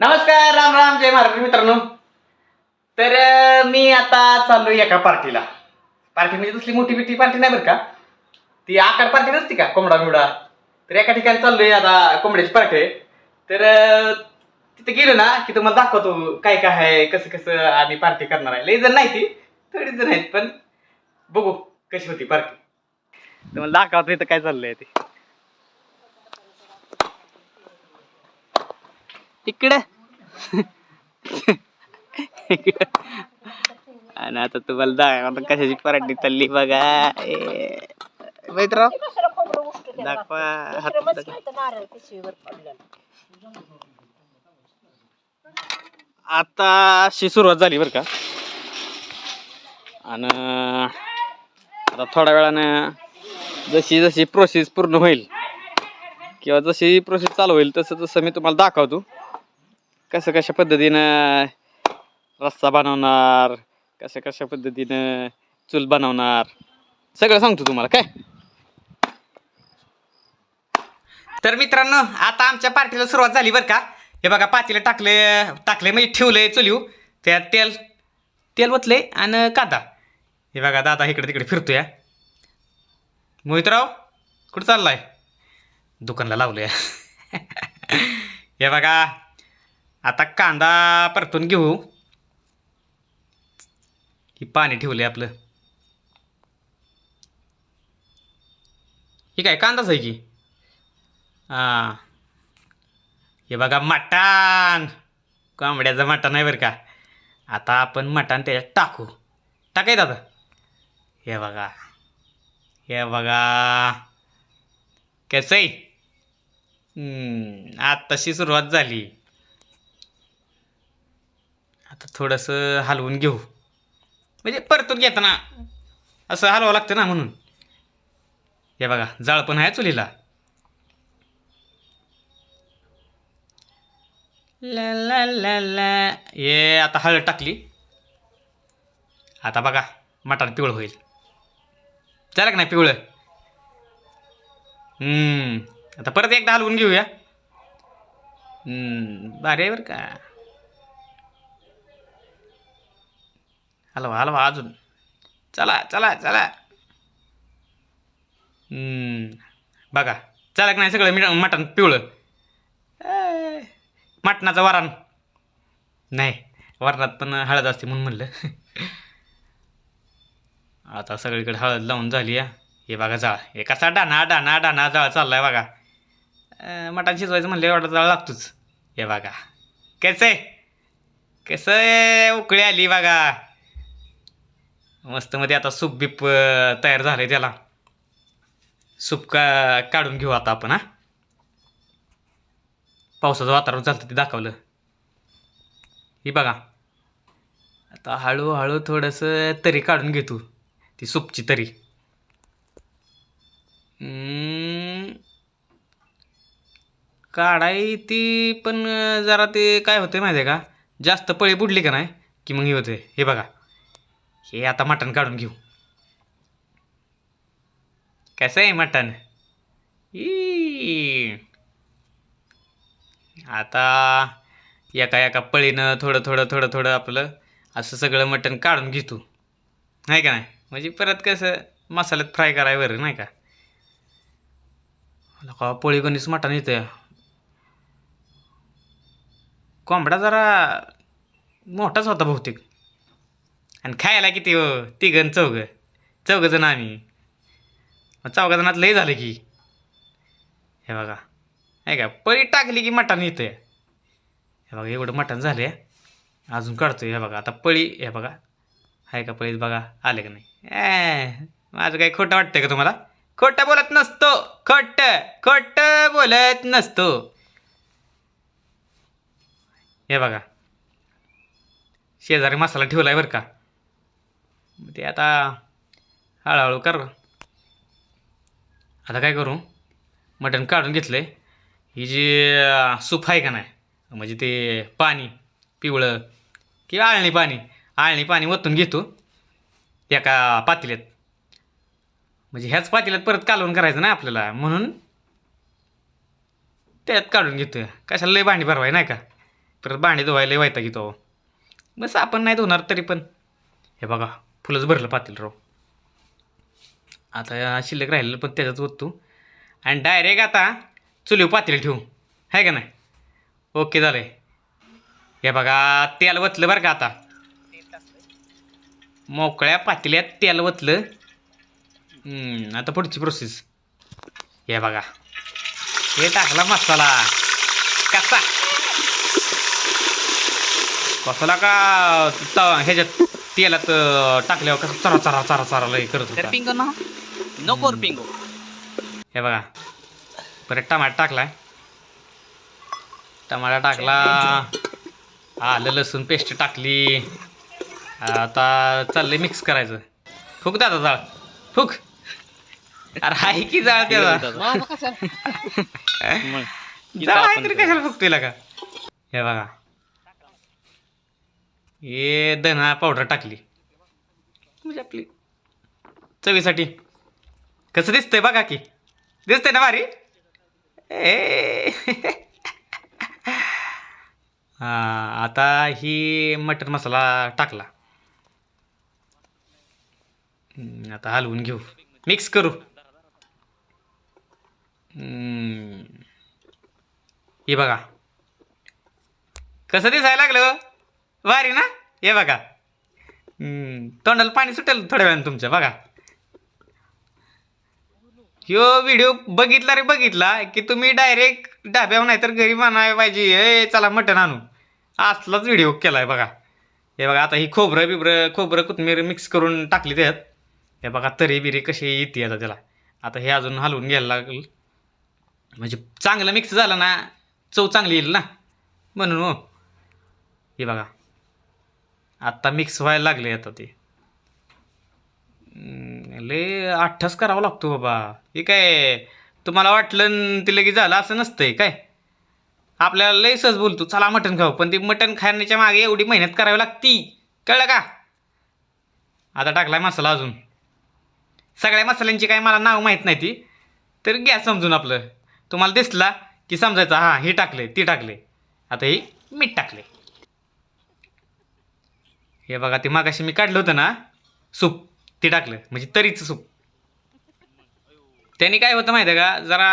नमस्कार राम राम जय महाराज मित्रांनो. तर मी आता चाललो एका पार्टीला. पार्टी म्हणजे तसली मोठी मिठी पार्टी नाही बरं का? ती आकार पार्टी नसती का कोंबडा बिवडा? तर एका ठिकाणी चाललोय आता कोंबड्याची पार्टी आहे. तर तिथे गेलो ना की तुम्हाला दाखवतो काय काय आहे कसं कसं आम्ही पार्टी करणार आहे. लई जण नाही ती थोडी जण आहेत पण बघू कशी होती पार्टी. तुम्हाला दाखवतो इथं काय चाललंय ते. इकडे. आणि आता तुम्हाला दाखवा कशाची पार्टी चालली बघा. मित्र दाखवा. हात दाखवा. आता अशी सुरुवात झाली बरं का. आणि आता थोड्या वेळानं जशी जशी प्रोसेस पूर्ण होईल किंवा जशी प्रोसेस चालू होईल तसं तसं मी तुम्हाला दाखवतो. कसं कशा पद्धतीनं रस्सा बनवणार कशा कशा पद्धतीनं चूल बनवणार सगळं सांगतो तुम्हाला काय? तर मित्रांनो आता आमच्या पार्टीला सुरुवात झाली बरं का. हे बघा पातीला टाकले टाकले म्हणजे ठेवले चुलीव त्यात तेल तेल ओतले आणि कादा. हे बघा दादा इकडे तिकडे फिरतोय. मोहितराव कुठं चाललाय? दुकानला लावलंय. हे बघा आता कांदा परतून घेऊ. ही पाणी ठेवले आपलं. ठीक काय कांदाच आहे की? हां. हे बघा मटण. कोंबड्याचं मटण आहे बरं का. आता आपण मटण त्याच्यात टाकू. टाकाय दादा हे बघा. हे बघा. कसं आहे? आत्ताशी सुरुवात झाली. आता थोडंसं हलवून घेऊ. म्हणजे परतून घेताना असं हलवावं लागतं ना म्हणून. हे बघा जाळ पण आहे चुलीला. ला ला ला ये आता हळद टाकली. आता बघा मटार पिवळं होईल. झालं का नाही पिवळं? आता परत एकदा हलवून घेऊया. हम्म, आहे बरं का. हलवा हलवा अजून. चला चला चला. बघा चला की नाही सगळं मी मटण पिवळं. मटणाचं वरण. नाही वरणात पण हळद असते म्हणून म्हणलं. आता सगळीकडे हळद लावून झाली आहे हे बघा जाळ. हे कसा डाना डाना डाना जाळ चाललाय बघा. मटण शिजवायचं म्हणलं एवढा जाळ लागतोच. हे बघा. कसं आहे? कसं आहे? उकळी आली बघा. मस्त मध्ये आता सूप बीप तयार तयार आहे त्याला. सूप का काढून घेऊ आता आपण हा. पावसाचं वातावरण चालतं ते दाखवलं. ही बघा. आता हळूहळू थोडंसं तरी काढून घेतो ती सूपची तरी. काढाय ती पण जरा ते काय होते माहिती आहे का? जास्त पळी बुडली का नाही की मग हे होते हे बघा. हे आता मटण काढून घेऊ. कसं आहे मटण? ई. आता एका एका पळीनं थोडं थोडं थोडं थोडं आपलं असं सगळं मटण काढून घेतो नाही का नाही? म्हणजे परत कसं मसाल्यात फ्राय कराय बरं नाही का? पोळी कोणीच मटण येतं कोंबडा जरा मोठाच होता बहुतेक. आणि खायला किती हो? तिघन चौघं. चौघंजण आम्ही. मग चौघा जणात लय झालं की. हे बघा. आहे का पळी टाकली की मटण येतं हे बघा एवढं मटण झालं अजून काढतोय हे बघा. आता पळी हे बघा. आहे का पळीत बघा आले का नाही? ए माझं काही खोटं वाटतंय का तुम्हाला? खोटं बोलत नसतो. खोटं खोटं बोलत नसतो. हे बघा. शेजारी मसाला ठेवला आहे बरं का? ते आता हळूहळू कर. आता काय करू? मटण काढून घेतलं आहे ही जी सूप आहे का नाही म्हणजे ते पाणी पिवळं किंवा आळणी पाणी आळणी पाणी ओतून घेतो एका पातेल्यात. म्हणजे ह्याच पातेल्यात परत कालवून करायचं ना आपल्याला. म्हणून त्यात काढून घेतो कशाला लय भांडी भरवाय नाही का? परत भांडी धुवायला व्हायता घेतो तो बस आपण नाही धुणार तरी पण. हे बघा. फुलंच भरलं पातील राव. आता शिल्लक राहिलेलं पण त्याच्यात ओततो आणि डायरेक्ट आता चुलीव पातील ठेवू. आहे का नाही? ओके झालं हे बघा तेल वतलं बरं का आता. मोकळ्या पातेल्यात तेल वतलं आता पुढची प्रोसेस हे बघा. हे टाकला मसाला. कसा? कसाला का त- ह्याच्यात. तेलात टाकल्यावर कसं चरा चरा चरा चरा लय करत होता. no. No por pingo. हे बघा. परत टमाटा टाकलाय टमाटा टाकला. आलं लसूण पेस्ट टाकली. आता चाललंय मिक्स करायचं. फुक दादा जाळ. फुक. अरे हाय की जाळ त्याचा जाळ तरी कशाला फुकतोय का? हे बघा. हे धना पावडर टाकली. म्हणजे आपली चवीसाठी. कसं दिसतंय बघा की. दिसतंय ना भारी? ए. हा आता ही मटन मसाला टाकला. आता हलवून घेऊ. मिक्स करू. हे बघा. कसं दिसायला लागलं? वारी ना? हे बघा. तोंडाला पाणी सुटेल थोड्या वेळानं तुमच्या बघा. ह्यो व्हिडिओ बघितला रे बघितला की तुम्ही डायरेक्ट डाब्यावर नाही तर घरी म्हणाय पाहिजे ए चला मटण आणू. असलाच व्हिडिओ केला आहे बघा. हे बघा आता ही खोबरं बिबरं खोबरं कोथमीर मिक्स करून टाकली त्यात. हे बघा तरी बिरी कशी येते आता त्याला. आता हे अजून हलवून घ्यायला लागेल. म्हणजे चांगलं मिक्स झालं ना चव चांगली येईल ना? म्हणून हो. हे बघा. आत्ता मिक्स व्हायला लागले आता ते. लय अठ्ठास करावा लागतो बाबा. हे काय तुम्हाला वाटलं ते लगेच झालं असं नसतंय काय? आपल्याला लय सहज बोलतो चला मटण खाऊ. पण ती मटण खाण्याच्या मागे एवढी मेहनत करावी लागती. कळलं का? आता टाकलाय मसाला अजून. सगळ्या मसाल्यांची काय मला नाव माहीत नाही ती. तर घ्या समजून आपलं. तुम्हाला दिसला की समजायचं हां हे टाकले ती टाकले आता हे मीठ टाकले हे बघा ते मागाशी मी काढलं होतं ना सूप ते टाकलं म्हणजे तरीचं सूप. त्याने काय होतं माहिती आहे का जरा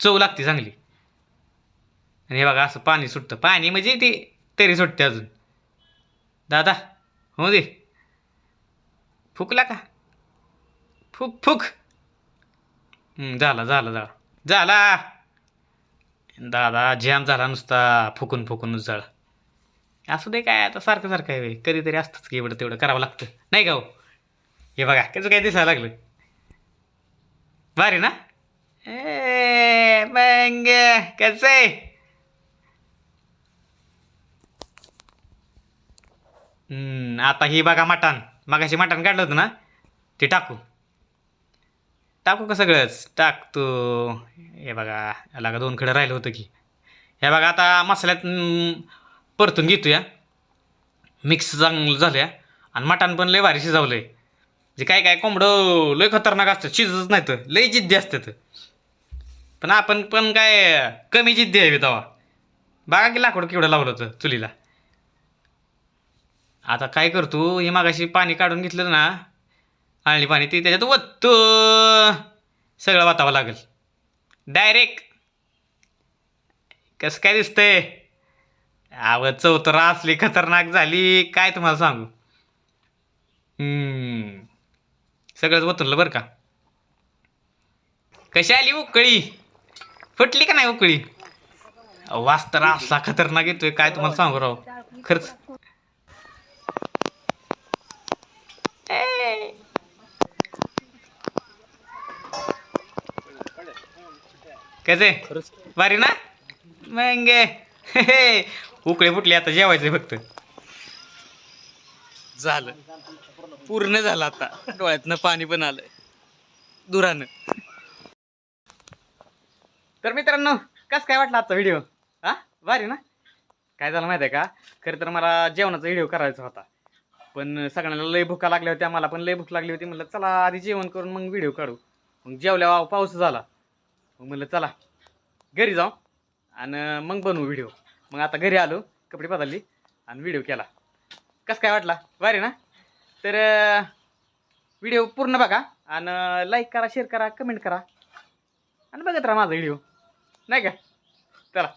चव लागते चांगली. आणि हे बघा असं पाणी सुटतं. पाणी म्हणजे ते तरी सुटते अजून. दादा हो दे. फुकला का? फुक फुक. झाला झाला झाला. झाला. दादा जॅम झाला नुसता. फुकून फुकूनच झाला. असू दे काय आता सारखं सारखं आहे कधीतरी असतंच की एवढं तेवढं करावं लागतं. नाही का हो? हे बघा त्याचं काय दिसायला लागलं? भारी ना? ए मग कसं आहे? हम्म, आता ही बघा मटण. मगाशी मटण काढलं होतं ना? ते टाकू. टाकू का सगळंच? टाकतो हे बघा याला का दोन खडं राहिलं होतं की. हे बघा आता मसाल्यात परतून घेतोया. मिक्स चांगलं झालं आणि मटण पण लय भारी शिजवलं आहे जे काय काय कोंबडं लय खतरनाक असतं शिजतच नाही तर लय जिद्दी असतात. पण आपण पण काय कमी जिद्दी आहे तेव्हा. बघा की लाकूड केवढं लावलं होतं चुलीला. आता काय करतो हे मागाशी पाणी काढून घेतलं ना आळणी पाणी ते त्याच्यात वत्तो सगळं वातावं लागेल. डायरेक्ट कसं काय दिसतंय? आव चौतर असली खतरनाक झाली काय तुम्हाला सांगू? हम्म. सगळंच वतरलं बरं का? कशी आली उकळी? फुटली का नाही उकळी? वास तर असला खतरनाक येतोय काय तुम्हाला सांगू राव? खर्च. कसे? भारी ना? मग उकळे फुटले आता जेवायचं फक्त. झालं. पूर्ण झालं आता. डोळ्यातनं पाणी पण आलंय. दुरानं. तर मित्रांनो कसं काय वाटलं आजचा व्हिडिओ हा? भारी ना? काय झालं माहिती आहे का? खरं तर मला जेवणाचा व्हिडिओ करायचा होता. पण सगळ्यांना लय भुका लागल्या होत्या मला पण लय भूक लागली होती. म्हटलं चला आधी जेवण करून मग व्हिडिओ काढू. मग जेवल्यावर पाऊस झाला. मग म्हटलं चला घरी जाऊ आणि मग बनवू व्हिडिओ मग आता घरी आलो कपडे बदलली आणि व्हिडिओ केला. कसं काय वाटला? बरे ना? तर व्हिडिओ पूर्ण बघा आणि लाईक करा शेअर करा कमेंट करा आणि बघत राहा माझा व्हिडिओ नाही का? चला.